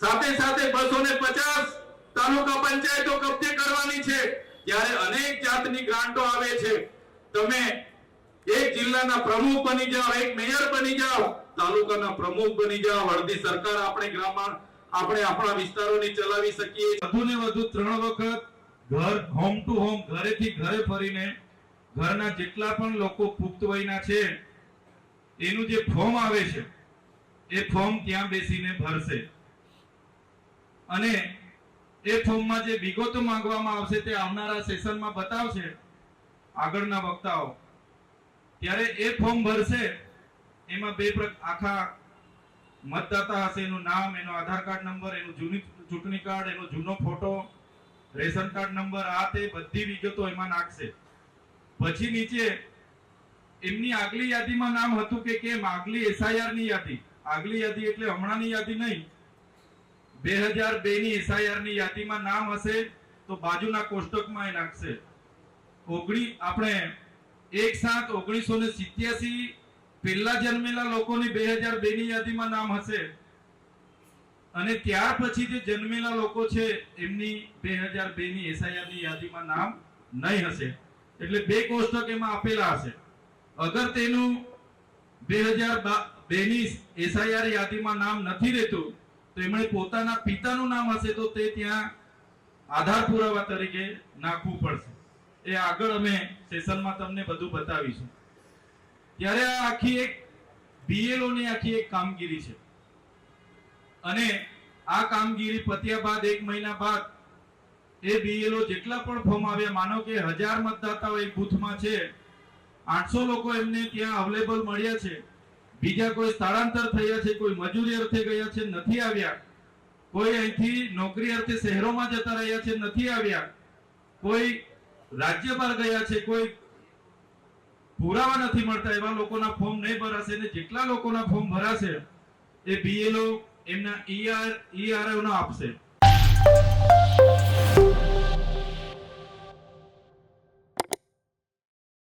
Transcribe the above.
સાથે સાથે બસો ને પચાસ તાલુકા પંચાયતો કબજે કરવાની છે. ત્યારે અનેક જાતની ગ્રાન્ટો આવે છે. તમે એક જિલ્લાના પ્રમુખ બની જાઓ, એક મેયર બની જાઓ, તાલુકાના પ્રમુખ બની જાઓ, અડધી સરકાર આપણે ગ્રામમાં આપણે આપણા વિસ્તારોની ચલાવી શકીએ વધુ ને વધુ ત્રણ વખત ઘર હોમ ટુ હોમ ઘરેથી ઘરે ફરીને ઘરના જેટલા પણ લોકો પુખ્ત વયના છે, એનું જે ફોર્મ આવે છે, એ ફોર્મ ત્યાં બેસીને ભરશે? અને એ ફોર્મમાં જે વિગતો માંગવામાં આવશે તે આવનારા સેશનમાં બતાવશે આગળના વક્તાઓ. ત્યારે એ ફોર્મ ભરશે, એમાં બે આખા મતદાતા હશે, એનું નામ, એનો આધાર કાર્ડ નંબર, એનું જૂની ચૂંટણી કાર્ડ, એનો જૂનો ફોટો, રેશન કાર્ડ નંબર, આ તે બધી વિગતો એમાં નાખશે. પછી નીચે એમની આગલી યાદીમાં નામ હતું કે કેમ? આગલી એસઆઈઆરની યાદી. આગલી યાદી એટલે હમણાંની યાદી નહીં બે હજાર બે ની એસઆઈઆરની યાદીમાં નામ હશે તો બાજુના કોષ્ટકમાં એ નાખશે. ઓગણી, આપણે એક સાત ઓગણીસો ને સિત્યાસી પહેલા જન્મેલા લોકોની બે હજાર બે ની યાદીમાં નામ હશે. અને ત્યાર પછી જે જન્મેલા લોકો છે, એમની બે હજાર બે ની એસઆઈઆરની યાદીમાં નામ નહીં હશે. એટલે બે કોષ્ટક એમાં આપેલા હશે. અગર તેનું બે હજાર બે ની એસઆઈઆર યાદીમાં નામ નથી રહેતું તો એમણે પોતાના પિતાનું નામ હશે તો તે ત્યાં આધાર પુરાવા તરીકે નાખવું પડશે. એ આગળ અમે સેશનમાં તમને બધું બતાવીશું. ત્યારે આ આખી એક બીએલઓ ની આખી એક કામગીરી છે. અને આ કામગીરી પત્યા બાદ, એક મહિના બાદ, એ બીએલઓ જેટલા પણ ફોર્મ આવ્યા, માનો કે હજાર મતદાતાઓ એક બૂથમાં છે, આઠસો લોકો એમને ત્યાં અવેલેબલ મળ્યા છે. બીજા કોઈ સ્થળાંતર થયા છે, કોઈ મજૂરી અર્થે ગયા છે, નથી આવ્યા. કોઈ અહીંથી નોકરી અર્થે શહેરોમાં જતા રહ્યા છે, નથી આવ્યા. કોઈ રાજ્ય બહાર ગયા છે, કોઈ પુરાવા નથી મળતા, એવા લોકોના ફોર્મ નહીં ભરાશે અને જેટલા લોકોના ફોર્મ ભરાશે, એ બીએલઓ એમના ઈઆર ઈઆરઓ નો આપશે.